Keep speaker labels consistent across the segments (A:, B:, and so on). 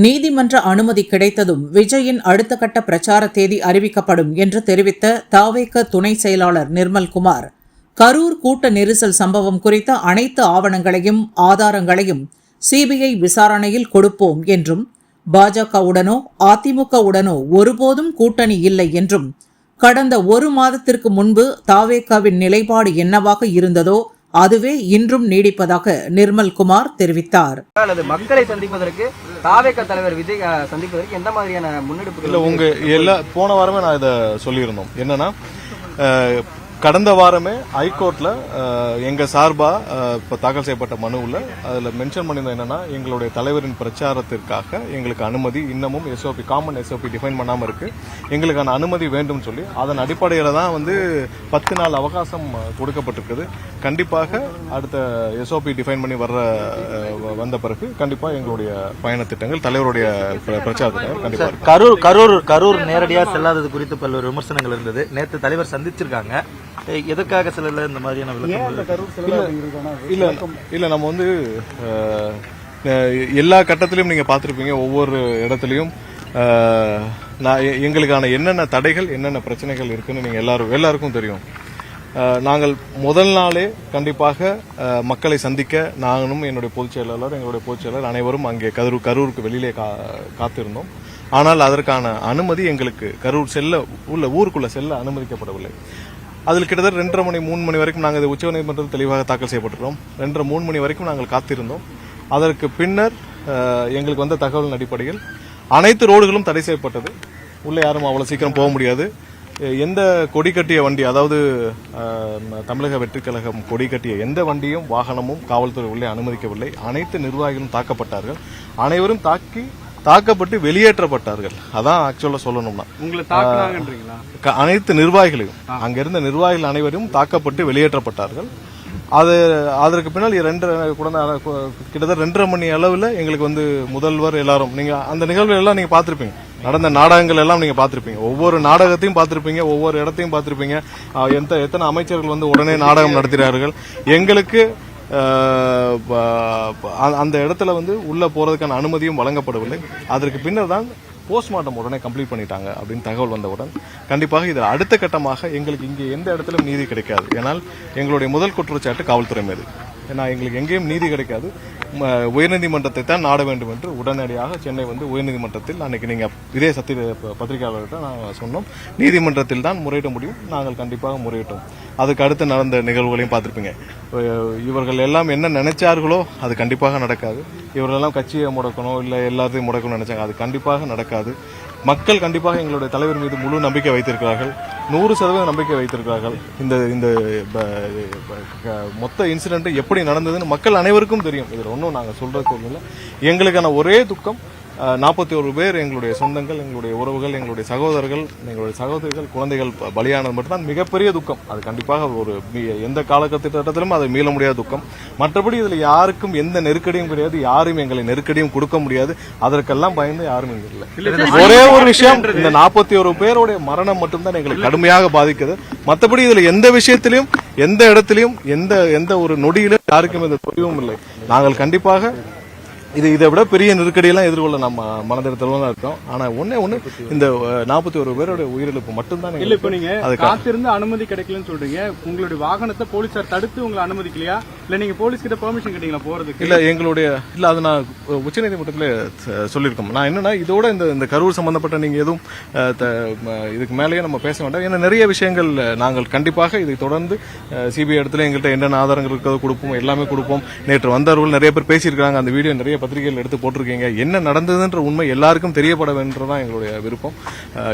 A: நீதிமன்ற அனுமதி கிடைத்ததும் விஜயின் அடுத்த கட்ட பிரச்சார தேதி அறிவிக்கப்படும் என்று தெரிவித்த தாவேக துணை செயலாளர் நிர்மல்குமார் கரூர் கூட்ட நெரிசல் சம்பவம் குறித்த அனைத்து ஆவணங்களையும் ஆதாரங்களையும் சிபிஐ விசாரணையில் கொடுப்போம் என்றும் பாஜகவுடனோ அதிமுகவுடனோ ஒருபோதும் கூட்டணி இல்லை என்றும் கடந்த ஒரு மாதத்திற்கு முன்பு தாவேகாவின் நிலைப்பாடு என்னவாக இருந்ததோ அதுவே இன்றும் நீடிப்பதாக நிர்மல்குமார் தெரிவித்தார்.
B: அல்லது மக்களை சந்திப்பதற்கு தாவேக தலைவர் விஜய் சந்திப்பதற்கு எந்த மாதிரியான முன்னெடுப்புகள்
C: இல்ல உங்க எல்லா போன வாரமே நான் இதை சொல்லியிருந்தோம். என்னன்னா கடந்த வாரமே ஹைகோர்ட்ல அஹ், எங்க சார்பா அஹ், இப்ப தாக்கல் செய்யப்பட்ட மனுவில் அதுல மென்ஷன் பண்ணியிருந்தோம் என்னன்னா எங்களுடைய தலைவரின் பிரச்சாரத்திற்காக எங்களுக்கு அனுமதி இன்னமும் எஸ்ஓபி காமன் எஸ்ஓபி டிஃபைன் பண்ணாம இருக்கு. எங்களுக்கான அனுமதி வேண்டும் சொல்லி அதன் அடிப்படையில தான் வந்து பத்து நாள் அவகாசம் கொடுக்கப்பட்டிருக்குது. கண்டிப்பாக அடுத்த எஸ்ஓபி டிஃபைன் பண்ணி வர்ற வந்த பிறகு கண்டிப்பா எங்களுடைய பயண திட்டங்கள் தலைவருடைய பிர- பிரச்சாரத்திட்டங்கள் கண்டிப்பா இருக்கும்.
D: கரூர் கரூர் கரூர் நேரடியா செல்லாதது குறித்து பல்வேறு விமர்சனங்கள் இருந்தது. நேத்து தலைவர் சந்திச்சிருக்காங்க. எதற்காக செல்லல இந்த மாதிரியான விளக்கம்
C: இல்ல இல்ல நம்ம வந்து எல்லா கட்டத்திலையும் நீங்க பார்த்திருப்பீங்க ஒவ்வொரு இடத்துலயும். நான் எங்களுக்கான என்னென்ன தடைகள் என்னென்ன பிரச்சனைகள் இருக்குன்னு நீங்க எல்லாரும் எல்லாருக்கும் தெரியும். நாங்கள் முதல் நாளே கண்டிப்பாக மக்களை சந்திக்க நானும் என்னுடைய பொதுச் செயலாளர் எங்களுடைய பொதுச் செயலாளர் அனைவரும் அங்கே கரூர் கரூருக்கு வெளியிலே கா- காத்திருந்தோம். ஆனால் அதற்கான அனுமதி எங்களுக்கு கரூர் செல்ல உள்ள ஊருக்குள்ள செல்ல அனுமதிக்கப்படவில்லை. அதில் கிட்டத்தட்ட ரெண்டரை மணி மூணு மணி வரைக்கும் நாங்கள் இது உச்சநீதிமன்றத்தில் தெளிவாக தாக்கல் செய்யப்பட்டிருக்கோம் ரெண்டரை மூணு மணி வரைக்கும் நாங்கள் காத்திருந்தோம். அதற்கு பின்னர் எங்களுக்கு வந்த தகவலின் அடிப்படையில் அனைத்து ரோடுகளும் தடை செய்யப்பட்டது. உள்ளே யாரும் அவ்வளோ சீக்கிரம் போக முடியாது. எந்த கொடி கட்டிய வண்டி அதாவது தமிழக வெற்றி கழகம் கொடி கட்டிய எந்த வண்டியும் வாகனமும் காவல்துறை உள்ளே அனுமதிக்கவில்லை. அனைத்து நிர்வாகிகளும் தாக்கப்பட்டார்கள். அனைவரும் தாக்கி தாக்கப்பட்டு வெளியேற்றப்பட்டார்கள். அதான் ஆக்சுவலா சொல்லணும்னா.
E: உங்களை
C: அனைத்து நிர்வாகிகளையும். அங்க இருந்த நிர்வாகிகள் அனைவரும் தாக்கப்பட்டு வெளியேற்றப்பட்டார்கள். அது அதற்கு பின்னால் ரெண்டு கிட்டத்தட்ட ரெண்டரை மணி அளவில் எங்களுக்கு வந்து முதல்வர் எல்லாரும் நீங்க அந்த நிகழ்வுகள் எல்லாம் நீங்க பார்த்திருப்பீங்க. நடந்த நாடகங்கள் எல்லாம் நீங்க பார்த்திருப்பீங்க. ஒவ்வொரு நாடகத்தையும் பார்த்திருப்பீங்க ஒவ்வொரு இடத்தையும் பார்த்திருப்பீங்க. எந்த எத்தனை அமைச்சர்கள் வந்து உடனே நாடகம் நடத்துகிறார்கள். எங்களுக்கு அந்த- இடத்துல வந்து உள்ளே போகிறதுக்கான அனுமதியும் வழங்கப்படவில்லை. அதற்கு பின்னர் தான் போஸ்ட்மார்ட்டம் உடனே கம்ப்ளீட் பண்ணிட்டாங்க அப்படின்னு தகவல் வந்தவுடன் கண்டிப்பாக இது அடுத்த கட்டமாக எங்களுக்கு இங்கே எந்த இடத்திலும் நீதி கிடைக்காது. ஏனால் எங்களுடைய முதல் குற்றச்சாட்டு காவல்துறை மீது. ஏன்னா எங்களுக்கு எங்கேயும் நீதி கிடைக்காது. உயர்நீதிமன்றத்தை தான் நாட வேண்டும் என்று உடனடியாக சென்னை வந்து உயர்நீதிமன்றத்தில் அன்னைக்கு நீங்கள் இதே சத்திய பத்திரிகையாளர்கிட்ட நாங்கள் சொன்னோம். நீதிமன்றத்தில் தான் முறையிட முடியும். நாங்கள் கண்டிப்பாக முறையிட்டோம். அதுக்கு அடுத்து நடந்த நிகழ்வுகளையும் பார்த்துருப்பீங்க. இவர்கள் எல்லாம் என்ன நினைச்சார்களோ அது கண்டிப்பாக நடக்காது. இவர்கள் எல்லாம் கட்சியை முடக்கணும் இல்லை எல்லாத்தையும் முடக்கணும்னு நினைச்சாங்க. அது கண்டிப்பாக நடக்காது. மக்கள் கண்டிப்பாக எங்களுடைய தலைவர் மீது முழு நம்பிக்கை வைத்திருக்கிறார்கள். நூறு சதவீதம் நம்பிக்கை வைத்திருக்கிறார்கள். இந்த இந்த க- மொத்த இன்சிடென்ட் எப்படி நடந்ததுன்னு மக்கள் அனைவருக்கும் தெரியும். இதில் ஒன்றும் நாங்கள் சொல்கிறது இல்லை எங்களுக்கான ஒரே துக்கம் நாற்பத்தி ஒரு பேர் எங்களுடைய சொந்தங்கள் எங்களுடைய உறவுகள் எங்களுடைய சகோதரர்கள் எங்களுடைய சகோதரிகள் குழந்தைகள் பலியானது மட்டும்தான் மிகப்பெரிய துக்கம். அது கண்டிப்பாக ஒரு எந்த காலகட்டத்திலும் அது மீள முடியாத துக்கம். மற்றபடி இதுல யாருக்கும் எந்த நெருக்கடியும் கிடையாது யாரும் எங்களை நெருக்கடியும் கொடுக்க முடியாது. அதற்கெல்லாம் பயந்து யாரும் இங்க இல்லை. ஒரே ஒரு விஷயம் இந்த நாற்பத்தி ஒரு பேருடைய மரணம் மட்டும்தான் எங்களை கடுமையாக பாதிக்குது. மற்றபடி இதுல எந்த விஷயத்திலையும் எந்த இடத்திலையும் எந்த எந்த ஒரு நொடியிலும் யாருக்கும் எந்த தொழிலும் இல்லை. நாங்கள் கண்டிப்பாக இது இதை விட பெரிய நெருக்கடியெல்லாம் எதிர்கொள்ள நம்ம மனதிடத்தில் தான் இருக்கோம். ஆனா ஒண்ணே ஒண்ணு இந்த நாற்பத்தி ஒரு பேரோட உயிரிழப்பு மட்டும்தான்
E: இல்ல இப்ப நீங்க காத்திருந்து அனுமதி கிடைக்கலன்னு சொல்றீங்க. உங்களுடைய வாகனத்தை போலீசார் தடுத்து உங்களை அனுமதிக்கலையா? இல்ல நீங்க போலீஸ் கிட்ட பெர்மிஷன் கேட்டீங்களா போறதுக்கு?
C: இல்ல எங்களுடைய இல்ல அது நான் உச்சநீதிமன்றத்தில் சொல்லியிருக்கோம். நான் என்னன்னா இதோட இந்த இந்த கரூர் சம்பந்தப்பட்ட நீங்க எதுவும் இதுக்கு மேலேயே நம்ம பேச வேண்டாம். ஏன்னா நிறைய விஷயங்கள் நாங்கள் கண்டிப்பாக இதை தொடர்ந்து சிபிஐ இடத்துல எங்கள்கிட்ட என்னென்ன ஆதாரங்கள் இருக்கிறது கொடுப்போம் எல்லாமே கொடுப்போம். நேற்று வந்தவர்கள் நிறைய பேர் பேசியிருக்காங்க அந்த வீடியோ நிறைய பத்திரிகைகள் எடுத்து போட்டிருக்கீங்க என்ன நடந்ததுன்ற உண்மை எல்லாருக்கும் தெரியப்பட வேண்டதான் எங்களுடைய விருப்பம்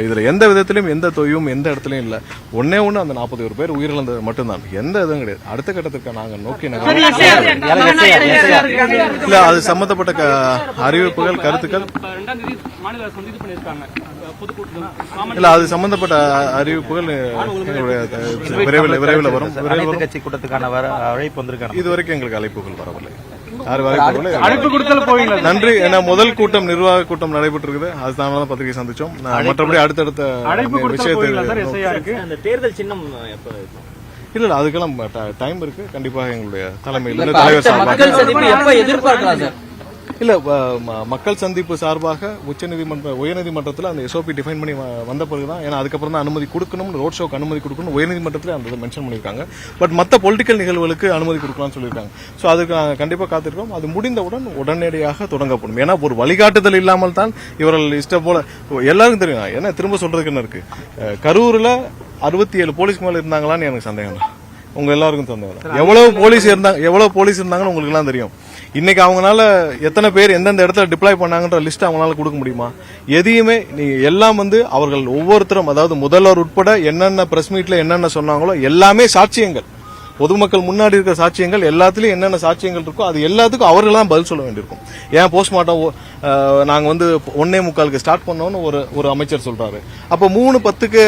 C: இதுல எந்த விதத்திலும் எந்த தொய்வும் எந்த இடத்துலயும் இல்ல ஒன்னே ஒண்ணு அந்த நாற்பது ஒரு பேர் உயிரிழந்தது மட்டும்தான் எந்த இதுவும் கிடையாது அடுத்த கட்டத்திற்கு நாங்கள் நோக்கி இல்ல அது சம்பந்தப்பட்ட அறிவிப்புகள் கருத்துக்கள் இல்ல அது சம்பந்தப்பட்ட அறிவிப்புகள் விரைவில் விரைவில் வரும் விரைவில்
D: கட்சி கூட்டத்துக்கான அழைப்பு வந்திருக்காங்க
C: இதுவரைக்கும் எங்களுக்கு அழைப்புகள் வரவில்லை
E: அழைப்பு கொடுத்தால போவீங்களா?
C: நன்றி. ஏன்னா முதல் கூட்டம் நிர்வாக கூட்டம் நடைபெற்றிருக்குது. அதனால தான் பத்திரிகை சந்திச்சோம். நான் மற்றபடி அடுத்தடுத்த விஷயத்தை
F: அந்த தேர்தல் சின்னம்
C: இல்ல இல்ல அதுக்கெல்லாம் டைம் இருக்கு. கண்டிப்பாக எங்களுடைய தலைமையில் தலைவர்
F: எதிர்பார்க்கலாம் சார்?
C: இல்ல ம- மக்கள் சந்திப்பு சார்பாக உச்சநீதிமன்ற உயர்நீதிமன்றத்தில் அந்த எஸ்ஓபி டிஃபைன் பண்ணி வந்த வந்த பிறகுதான் ஏன்னா அதுக்கப்புறம் தான் அனுமதி கொடுக்கணும்னு ரோட் ஷோக்கு அனுமதி கொடுக்கணும் உயர்நீதிமன்றத்தில் அந்த இதை மென்ஷன் பண்ணியிருக்காங்க. பட் மற்ற பொலிட்டிக்கல் நிகழ்வுகளுக்கு அனுமதி கொடுக்கலாம்னு சொல்லியிருக்காங்க. ஸோ அதுக்கு நாங்கள் கண்டிப்பாக காத்திருக்கோம் அது முடிந்தவுடன் உடனடியாக தொடங்கப்படும். ஏன்னா ஒரு வழிகாட்டுதல் இல்லாமல் தான் இவர்கள் இஷ்டம் போல எல்லாருக்கும் தெரியும். என்ன திரும்ப சொல்றதுக்கு என்ன இருக்கு? கரூரில் அறுபத்தி ஏழு போலீஸ் மேலே இருந்தாங்களான்னு எனக்கு சந்தேகம் தான். உங்க எல்லாருக்கும் சந்தேகம் எவ்வளவு போலீஸ் இருந்தாங்க எவ்வளவு போலீஸ் இருந்தாங்கன்னு உங்களுக்கு எல்லாம் தெரியும். இன்னைக்கு அவங்களால எத்தனை பேர் எந்தெந்த இடத்துல டிப்ளாய் பண்ணாங்கன்ற லிஸ்ட் அவங்களால கொடுக்க முடியுமா? எதையுமே நீ எல்லாம் வந்து அவர்கள் ஒவ்வொருத்தரும் அதாவது முதல்வர் உட்பட என்னென்ன பிரஸ் மீட்ல என்னென்ன சொன்னாங்களோ எல்லாமே சாட்சியங்கள். பொதுமக்கள் முன்னாடி இருக்கிற சாட்சியங்கள் எல்லாத்துலயும் என்னென்ன சாட்சியங்கள் இருக்கோ அது எல்லாத்துக்கும் அவர்கள் தான் பதில் சொல்ல வேண்டியிருக்கும். ஏன் போஸ்ட்மார்ட்டம் நாங்கள் வந்து ஒன்னே முக்காலுக்கு ஸ்டார்ட் பண்ணோம்னு ஒரு ஒரு அமைச்சர் சொல்றாரு. அப்போ மூணு பத்துக்கு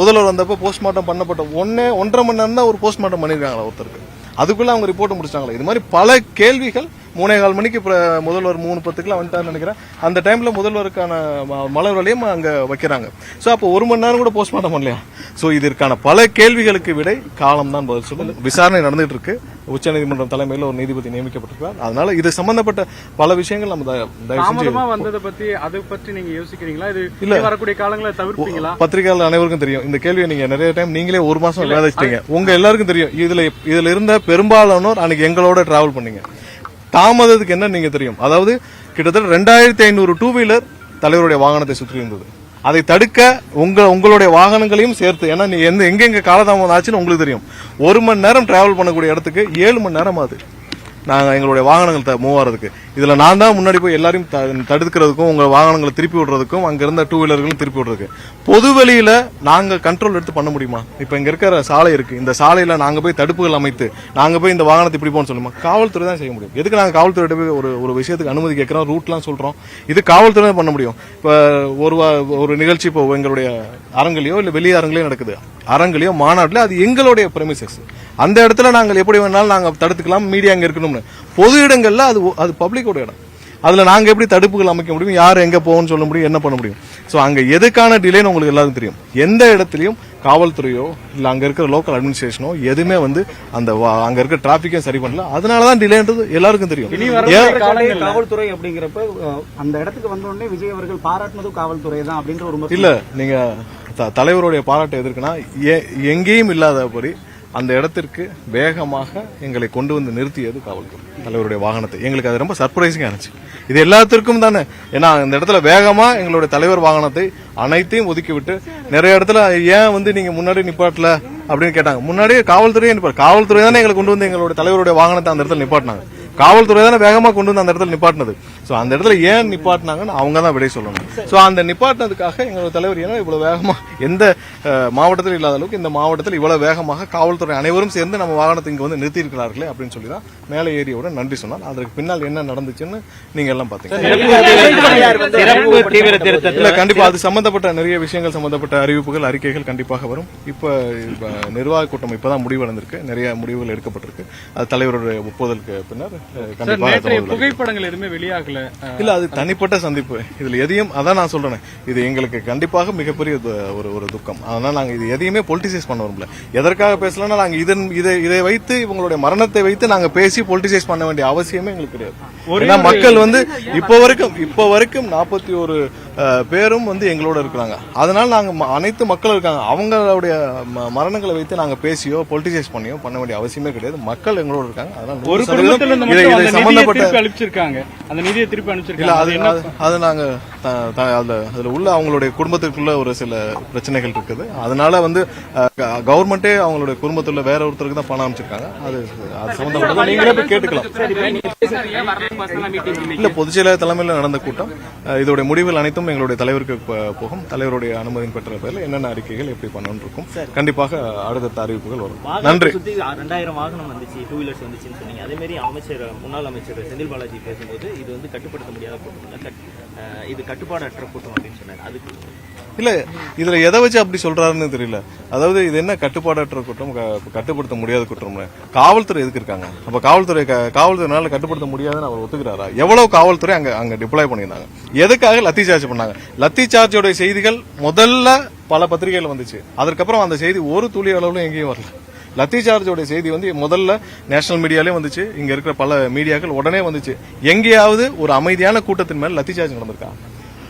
C: முதல்வர் வந்தப்போ போஸ்ட்மார்ட்டம் பண்ணப்பட்ட ஒன்னே ஒன்றரை மணி நேரம் தான் ஒரு போஸ்ட்மார்ட்டம் பண்ணியிருக்காங்களா ஒருத்தருக்கு. அதுக்குள்ள அவங்க ரிப்போர்ட் முடிச்சாங்களா இது மாதிரி பல கேள்விகள் மூணே கால் மணிக்கு முதல்வர் மூணு பத்துக்குலாம் வந்துட்டாருன்னு நினைக்கிறேன். அந்த டைம்ல முதல்வருக்கான ம- மலர் வளையம் அங்க வைக்கிறாங்க. சோ அப்போ ஒரு மணி நேரம் கூட போஸ்ட்மார்ட்டம் பண்ணலையா? சோ இதற்கான பல கேள்விகளுக்கு விடை காலம் தான் பதில் சொல்லும். விசாரணை நடந்துட்டு இருக்கு. உச்சநீதிமன்றம் தலைமையில் ஒரு நீதிபதி நியமிக்கப்பட்டிருக்கிறார். அதனால இது சம்பந்தப்பட்ட பல விஷயங்கள் நம்ம
E: தாமதமா வந்ததை பத்தி அதை பற்றி நீங்க யோசிக்கிறீங்களா? இது இனி வரக்கூடிய காலங்களை தவிர்ப்பீங்களா?
C: பத்திரிகையாளர் அனைவருக்கும் தெரியும். இந்த கேள்வியை நீங்க நிறைய டைம் நீங்களே ஒரு மாசம் விவாதிச்சிட்டீங்க. உங்க எல்லாருக்கும் தெரியும். இதுல இதுல இருந்த பெரும்பாலானோர் அன்னைக்கு எங்களோட டிராவல் பண்ணீங்க. தாமதத்துக்கு என்ன நீங்க தெரியும்? அதாவது கிட்டத்தட்ட ரெண்டாயிரத்தி ஐநூறு டூ வீலர் தலைவருடைய வாகனத்தை சுற்றி இருந்தது. அதை தடுக்க உங்க உங்களுடைய வாகனங்களையும் சேர்த்து ஏன்னா நீ எந்த எங்கெங்க காலதாமதம் ஆச்சுன்னு உங்களுக்கு தெரியும். ஒரு மணி நேரம் டிராவல் பண்ணக்கூடிய இடத்துக்கு ஏழு மணி நேரம் ஆகுது. நாங்கள் எங்களுடைய வாகனங்கள் மூவ் ஆகிறதுக்கு இதில் நான் தான் முன்னாடி போய் எல்லாரையும் த- தடுக்கிறதுக்கும் உங்கள் வாகனங்களை திருப்பி விடுறதுக்கும் அங்கே இருந்த டூ வீலர்களும் திருப்பி விடுறதுக்கு. பொது வெளியில நாங்கள் கண்ட்ரோல் எடுத்து பண்ண முடியுமா? இப்போ இங்கே இருக்கிற சாலை இருக்குது இந்த சாலையில் நாங்கள் போய் தடுப்புகள் அமைத்து நாங்கள் போய் இந்த வாகனத்தை இப்படி போகணும்னு சொல்லுமா? காவல்துறை தான் செய்ய முடியும். எதுக்கு நாங்கள் காவல்துறை போய் ஒரு ஒரு விஷயத்துக்கு அனுமதி கேட்குறோம்? ரூட்லாம் சொல்கிறோம் இது காவல்துறை தான் பண்ண முடியும். இப்போ ஒரு வா- ஒரு நிகழ்ச்சி இப்போ எங்களுடைய அரங்கிலையோ இல்லை வெளியே அரங்கிலையோ நடக்குது. அரங்கிலையோ மாநாட்டில் அது எங்களுடைய பிரமிசஸ் அந்த இடத்துல நாங்கள் எப்படி வேணாலும் நாங்க தடுத்துக்கலாம் மீடியா அங்க இருக்கணும்னு. பொது இடங்கள்ல அது அது பப்ளிக்கோட இடம். அதுல நாங்க எப்படி தடுப்புகள் அமைக்க முடியும் யார் எங்க போகணும்னு சொல்ல முடியும் என்ன பண்ண முடியும். சோ அங்க எதுக்கான டிலேன்னு உங்களுக்கு எல்லாருக்கும் தெரியும். எந்த இடத்துலயும் காவல்துறையோ இல்ல அங்க இருக்கிற லோக்கல் அட்மினிஸ்ட்ரேஷனோ எதுவுமே வந்து அந்த வா- அங்க இருக்கிற டிராபிக்கையும் சரி பண்ணல. அதனாலதான் டிலேன்றது எல்லாருக்கும் தெரியும்.
F: காவல்துறை அப்படிங்கிறப்ப அந்த இடத்துக்கு வந்த உடனே விஜய் அவர்கள் பாராட்டினதும் காவல்துறை தான் அப்படின்ற ஒரு
C: இல்ல நீங்க த- தலைவருடைய பாராட்டு எதற்குன்னா எ- எங்கேயும் இல்லாதபடி அந்த இடத்திற்கு வேகமாக எங்களை கொண்டு வந்து நிறுத்தியது காவல்துறை. தலைவருடைய வாகனத்தை. எங்களுக்கு அது ரொம்ப சர்ப்ரைசிங்கா இருந்துச்சு. இது எல்லாத்திற்கும் தானே. ஏன்னா அந்த இடத்துல வேகமா எங்களுடைய தலைவர் வாகனத்தை அனைத்தையும் ஒதுக்கி விட்டு நிறைய இடத்துல ஏன் வந்து நீங்க முன்னாடி நிப்பாட்டல அப்படின்னு கேட்டாங்க. முன்னாடியே காவல்துறையே நிப்பாரு காவல்துறை தானே எங்களை கொண்டு வந்து எங்களுடைய தலைவருடைய வாகனத்தை அந்த இடத்துல நிப்பாட்டினாங்க. காவல்துறை தானே வேகமா கொண்டு வந்து அந்த இடத்துல நிப்பாட்டினது. சோ அந்த இடத்துல ஏன் நிப்பாட்டினாங்கன்னு அவங்க தான் விடை சொல்லணும். சோ அந்த நிப்பாட்டினதுக்காக எங்களோட தலைவர் ஏன்னா இவ்வளவு வேகமா எந்த மாவட்டத்தில் இல்லாத அளவுக்கு இந்த மாவட்டத்தில் இவ்வளவு வேகமாக காவல்துறை அனைவரும் சேர்ந்து நம்ம வாகனத்தை இங்க வந்து நிறுத்தி இருக்கிறார்களே அப்படின்னு சொல்லி தான் மேலே ஏரியோட நன்றி சொன்னார். அதற்கு பின்னால் என்ன நடந்துச்சுன்னு நீங்க எல்லாம் பாத்தீங்க.
D: சிறப்பு தீவிர திருத்தத்தில்.
C: இல்ல கண்டிப்பா அது சம்பந்தப்பட்ட நிறைய விஷயங்கள் சம்பந்தப்பட்ட அறிவிப்புகள் அறிக்கைகள் கண்டிப்பாக வரும். இப்ப இப்ப நிர்வாக கூட்டம் இப்பதான் முடிவடைந்திருக்கு நிறைய முடிவுகள் எடுக்கப்பட்டிருக்கு. அது தலைவருடைய ஒப்புதலுக்கு பின்னர் கண்டிப்பாக.
E: புகைப்படங்கள் எதுவுமே வெளியாகல.
C: இல்ல அது தனிப்பட்ட சந்திப்பு. இதுல எதையும் அதான் நான் சொல்றேன். இது எங்களுக்கு கண்டிப்பாக மிகப்பெரிய ஒரு ஒரு துக்கம். அதனால நாங்க இது எதையுமே பொலிட்டிசைஸ் பண்ண விரும்பல. எதற்காக பேசலன்னா நாங்க இதன் இதை இதை வைத்து இவங்களுடைய மரணத்தை வைத்து நாங்க பேசி பொலிட்டிசைஸ் பண்ண வேண்டிய அவசியமே எங்களுக்கு கிடையாது. ஏன்னா மக்கள் வந்து இப்போ வரைக்கும் இப்போ வரைக்கும் நாற்பத்தி ஒரு பேரும் வந்து எங்களோட இருக்கிறாங்க. அதனால நாங்க அனைத்து மக்களும் இருக்காங்க. அவங்களுடைய மரணங்களை வைத்து நாங்க பேசியோ பொலிட்டிசைஸ் பண்ணியோ பண்ண வேண்டிய அவசியமே கிடையாது. மக்கள் எங்களோட இருக்காங்க. அதனால
E: ஒரு
C: சம்பந்தப்பட்ட
E: திருப்பி அனுப்பிச்சிருக்காங்க அந்த நிதியை திருப்பி
C: இல்ல
E: அனுப்பிச்சிருக்காங்க
C: அது
E: அது என்ன
C: அது- அது நாங்க த- த- அதுல அதுல உள்ள அவங்களுடைய குடும்பத்துக்குள்ள ஒரு சில பிரச்சனைகள் இருக்குது. அதனால வந்து கவர்மெண்டே அவங்களுடைய குடும்பத்துல வேற ஒருத்தருக்கு தான் பணம் அமைச்சிருக்காங்க அது அது சம்பந்தப்பட்டது நீங்களே போய் கேட்டுக்கலாம். இல்ல பொதுச் செயலர் தலைமையில் நடந்த கூட்டம். அஹ், இதோடைய முடிவுகள் அனைத்தும் எங்களுடைய தலைவருக்கு போகும். தலைவருடைய அனுமதியின் பெற்ற பேரில் என்னென்ன அறிக்கைகள் எப்படி பண்ணணும் இருக்கும் கண்டிப்பாக அடுத்தடுத்த அறிவிப்புகள் வரும். நன்றி.
G: ரெண்டாயிரம் வாகனம் வந்துச்சு டூ வீலர்ஸ் வந்துச்சுன்னு சொன்னீங்க. அதே மாதிரி அமைச்சர் முன்னாள் அமைச்சர் செந்தில் பாலாஜி பேசும்போது இது வந்து கட்டுப்படுத்த முடியாத கூட்டம்? இல்ல இது கட்டுப்பாடற்ற கூட்டம் அப்படின்னு சொன்னாங்க அதுக்கு
C: இல்ல இதுல எதை வச்சு அப்படி சொல்றாருன்னு தெரியல. அதாவது இது என்ன கட்டுப்பாடற்ற குற்றம் கட்டுப்படுத்த முடியாத குற்றம்னு காவல்துறை எதுக்கு இருக்காங்க? அப்ப காவல்துறை காவல்துறையினால கட்டுப்படுத்த முடியாதுன்னு அவர் ஒத்துக்கிறாரா? எவ்வளவு காவல்துறை அங்க அங்க டிப்ளாய் பண்ணியிருந்தாங்க. எதுக்காக லத்தி சார்ஜ் பண்ணாங்க? லத்தி சார்ஜோட செய்திகள் முதல்ல பல பத்திரிகைகள் வந்துச்சு. அதற்கப்புறம் அந்த செய்தி ஒரு துளி அளவுல எங்கேயும் வரல. லத்தி ஜார்ஜோட செய்தி வந்து முதல்ல நேஷனல் மீடியாலே வந்துச்சு. இங்க இருக்கிற பல மீடியாக்கள் உடனே வந்துச்சு. எங்கேயாவது ஒரு அமைதியான கூட்டத்தின் மேல லத்தி சார்ஜ் நடந்திருக்கா?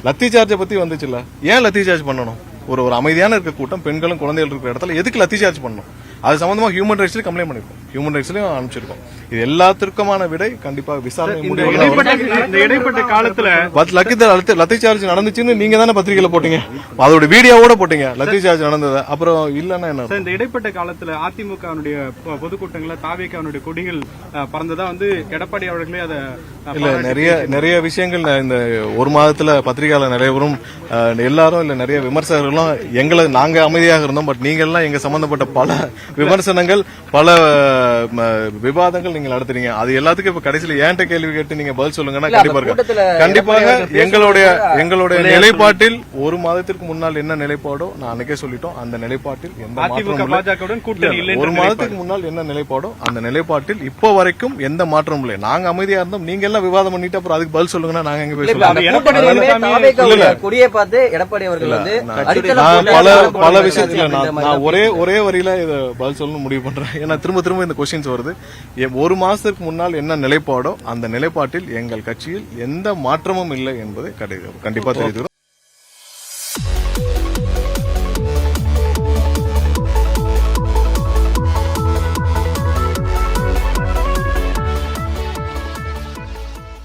C: லத்தி சார்ஜை பத்தி வந்துச்சுல்ல. ஏன் லத்தி சார்ஜ் பண்ணணும்? ஒரு ஒரு அமைதியான இருக்க கூட்டம் பெண்களும் குழந்தைகள் இருக்கிற இடத்துல எதுக்கு லத்தி சார்ஜ் பண்ணணும்? அது சம்பந்தமா ஹியூமன் ரைட்ஸ்ல கம்ப்ளைண்ட் பண்ணிருக்கோம். ஹியூமன் ரைட்ஸ்லயும் அனுப்பிச்சிருக்கோம். இது எல்லாத்திற்குமான விடை கண்டிப்பா விசாரணை
E: இடைப்பட்ட காலத்துல
C: லத்தி லத்தி சார்ஜ் நடந்துச்சுன்னு நீங்க தானே பத்திரிகையில போட்டீங்க? அதோட வீடியோவோட போட்டீங்க லத்தி சார்ஜ் நடந்தது. அப்புறம் இல்லன்னா என்ன?
E: இந்த இடைப்பட்ட காலத்துல அதிமுகவுடைய பொ- பொதுக்கூட்டங்கள்ல தாவேக்காவுடைய கொடிகள் பறந்ததா வந்து எடப்பாடி அவர்களே அதை
C: இல்ல நிறைய நிறைய விஷயங்கள் இந்த ஒரு மாதத்துல பத்திரிகையாளர் நிறைய பேரும் எல்லாரும் இல்ல நிறைய விமர்சகர்களும் எங்களை நாங்க அமைதியாக இருந்தோம் பட் நீங்க எல்லாம் எங்க சம்பந்தப்பட்ட பல விமர்சனங்கள் பல விவாதங்கள் நீங்க நடத்துறீங்க. அது எல்லாத்துக்கும் இப்ப கடைசியில ஏன்ட்ட கேள்வி கேட்டு நீங்க பதில் சொல்லுங்கன்னா கண்டிப்பா கண்டிப்பாக எங்களுடைய எங்களுடைய நிலைப்பாட்டில் ஒரு மாதத்திற்கு முன்னால் என்ன நிலைப்பாடோ நான் அன்னைக்கே சொல்லிட்டோம். அந்த நிலைப்பாட்டில் எந்த ஒரு மாதத்துக்கு முன்னால் என்ன நிலைப்பாடோ அந்த நிலைப்பாட்டில் இப்போ வரைக்கும் எந்த மாற்றமும் இல்லை. நாங்க அமைதியா இருந்தோம். நீங்க எல்லாம் விவாதம் பண்ணிட்டு அப்புறம் அதுக்கு பதில் சொல்லுங்கன்னா நாங்க எங்க
B: இல்ல. கொடியை பார்த்து எடப்பாடி அவர்கள் வந்து அடித்தளம்
C: நான்
B: போட்டு
C: பல பல விஷயத்துல நான் ஒரே ஒரே வரியில இத பதில் சொல்லணும்னு முடிவு பண்றேன். ஏன்னா திரும்ப திரும்ப இந்த கொஸ்டின்ஸ் வருது. ஒரு மாசத்துக்கு முன்னால் என்ன நிலைப்பாடோ அந்த நிலைப்பாட்டில் எங்கள் கட்சியில் எந்த மாற்றமும் இல்லை என்பதை கண்டி- கண்டிப்பா தெரிவிக்கிறோம்